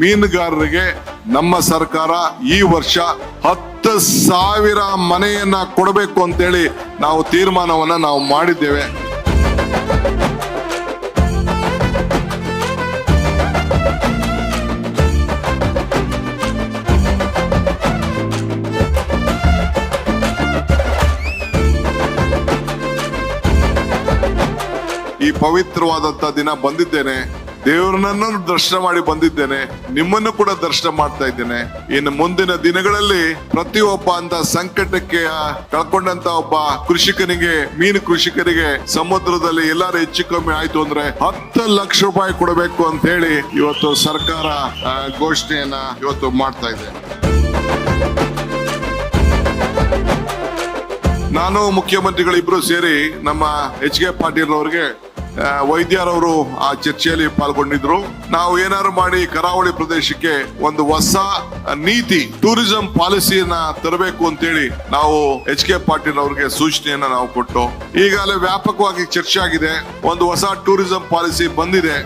ಮೀನುಗಾರರಿಗೆ ನಮ್ಮ ಸರ್ಕಾರ ಈ ವರ್ಷ ಹತ್ತು ಸಾವಿರ ಮನೆಯನ್ನ ಕೊಡಬೇಕು ಅಂತೇಳಿ ನಾವು ತೀರ್ಮಾನವನ್ನ ನಾವು ಮಾಡಿದ್ದೇವೆ. ಈ ಪವಿತ್ರವಾದಂತ ದಿನ ಬಂದಿದ್ದೇನೆ. ದೇವರನ್ನು ದರ್ಶನ ಮಾಡಿ ಬಂದಿದ್ದೇನೆ, ನಿಮ್ಮನ್ನು ಕೂಡ ದರ್ಶನ ಮಾಡ್ತಾ ಇದ್ದೇನೆ. ಇನ್ನು ಮುಂದಿನ ದಿನಗಳಲ್ಲಿ ಪ್ರತಿಯೊಬ್ಬ ಅಂತ ಸಂಕಟಕ್ಕೆ ಕಳ್ಕೊಂಡಂತ ಒಬ್ಬ ಕೃಷಿಕನಿಗೆ, ಮೀನು ಕೃಷಿಕರಿಗೆ ಸಮುದ್ರದಲ್ಲಿ ಎಲ್ಲಾರು ಹೆಚ್ಚು ಕಮ್ಮಿ ಆಯ್ತು ಅಂದ್ರೆ ಹತ್ತು ಲಕ್ಷ ರೂಪಾಯಿ ಕೊಡಬೇಕು ಅಂತ ಹೇಳಿ ಇವತ್ತು ಸರ್ಕಾರ ಘೋಷಣೆಯನ್ನ ಇವತ್ತು ಮಾಡ್ತಾ ಇದೆ. ನಾನು ಮುಖ್ಯಮಂತ್ರಿಗಳಿಬ್ರು ಸೇರಿ ನಮ್ಮ ಎಚ್ ಕೆ ಪಾಟೀಲ್ ಅವರಿಗೆ ವೈದ್ಯರವರು ಆ ಚರ್ಚೆಯಲ್ಲಿ ಪಾಲ್ಗೊಂಡಿದ್ರು. ನಾವು ಏನಾದ್ರು ಮಾಡಿ ಕರಾವಳಿ ಪ್ರದೇಶಕ್ಕೆ ಒಂದು ಹೊಸ ನೀತಿ, ಟೂರಿಸಂ ಪಾಲಿಸಿಯನ್ನ ತರಬೇಕು ಅಂತೇಳಿ ನಾವು ಎಚ್ ಕೆ ಪಾಟೀಲ್ ಅವರಿಗೆ ಸೂಚನೆಯನ್ನ ನಾವು ಕೊಟ್ಟು, ಈಗಾಗಲೇ ವ್ಯಾಪಕವಾಗಿ ಚರ್ಚೆ ಆಗಿದೆ. ಒಂದು ಹೊಸ ಟೂರಿಸಂ ಪಾಲಿಸಿ ಬಂದಿದೆ.